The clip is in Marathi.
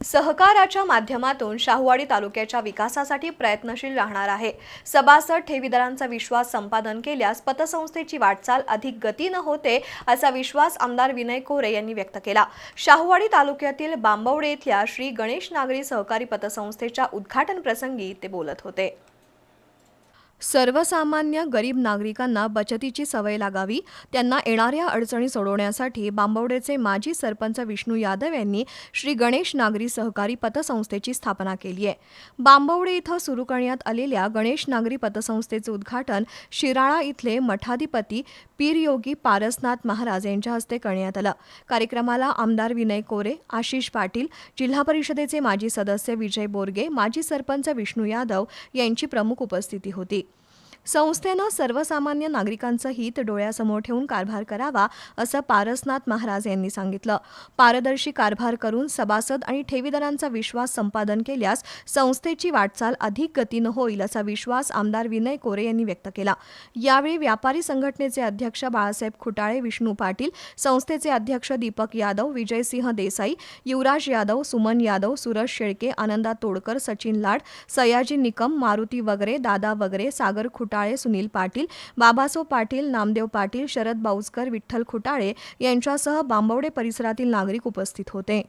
सहकाराच्या माध्यमातून शाहूवाडी तालुक्याच्या विकासासाठी प्रयत्नशील राहणार आहे. सभासद ठेवीदारांचा विश्वास संपादन केल्यास पतसंस्थेची वाटचाल अधिक गतीनं होते असा विश्वास आमदार विनय कोरे यांनी व्यक्त केला. शाहूवाडी तालुक्यातील बांबवडे इथल्या श्री गणेश नागरी सहकारी पतसंस्थेच्या उद्घाटन प्रसंगी ते बोलत होते. सर्वसामान्य गरीब नागरिकांना बचतीची सवय लागावी त्यांना येणाऱ्या अडचणी सोडवण्यासाठी बांबवडेचे माजी सरपंच विष्णू यादव यांनी श्री गणेश नागरी सहकारी पतसंस्थेची स्थापना केली आहे. बांबवडे इथं सुरू करण्यात आलेल्या गणेश नागरी पतसंस्थेचं उद्घाटन शिराळा इथले मठाधिपती पीरयोगी पारसनाथ महाराज यांच्या हस्ते करण्यात आलं. कार्यक्रमाला आमदार विनय कोरे आशिष पाटील जिल्हा परिषदेचे माजी सदस्य विजय बोरगे माजी सरपंच विष्णू यादव यांची प्रमुख उपस्थिती होती. संस्थेनं सर्वसामान्य नागरिकांचं हित डोळ्यासमोर ठेवून कारभार करावा असं पारसनाथ महाराज यांनी सांगितलं. पारदर्शी कारभार करून सभासद आणि ठेवीदारांचा विश्वास संपादन केल्यास संस्थेची वाटचाल अधिक गतीनं होईल असा विश्वास आमदार विनय कोरे यांनी व्यक्त केला. यावेळी व्यापारी संघटनेचे अध्यक्ष बाळासाहेब खुटाळे विष्णू पाटील संस्थेचे अध्यक्ष दीपक यादव विजयसिंह देसाई युवराज यादव सुमन यादव सुरज शेळके आनंदा तोडकर सचिन लाड सयाजी निकम मारुती वगैरे दादा वगैरे सागर खुट खुटाळे सुनील पाटील बाबासो पाटील नामदेव पाटील शरद बाऊसकर विठ्ठल खुटाळे यांच्यासह बांबवडे परिसरातील नागरिक उपस्थित होते.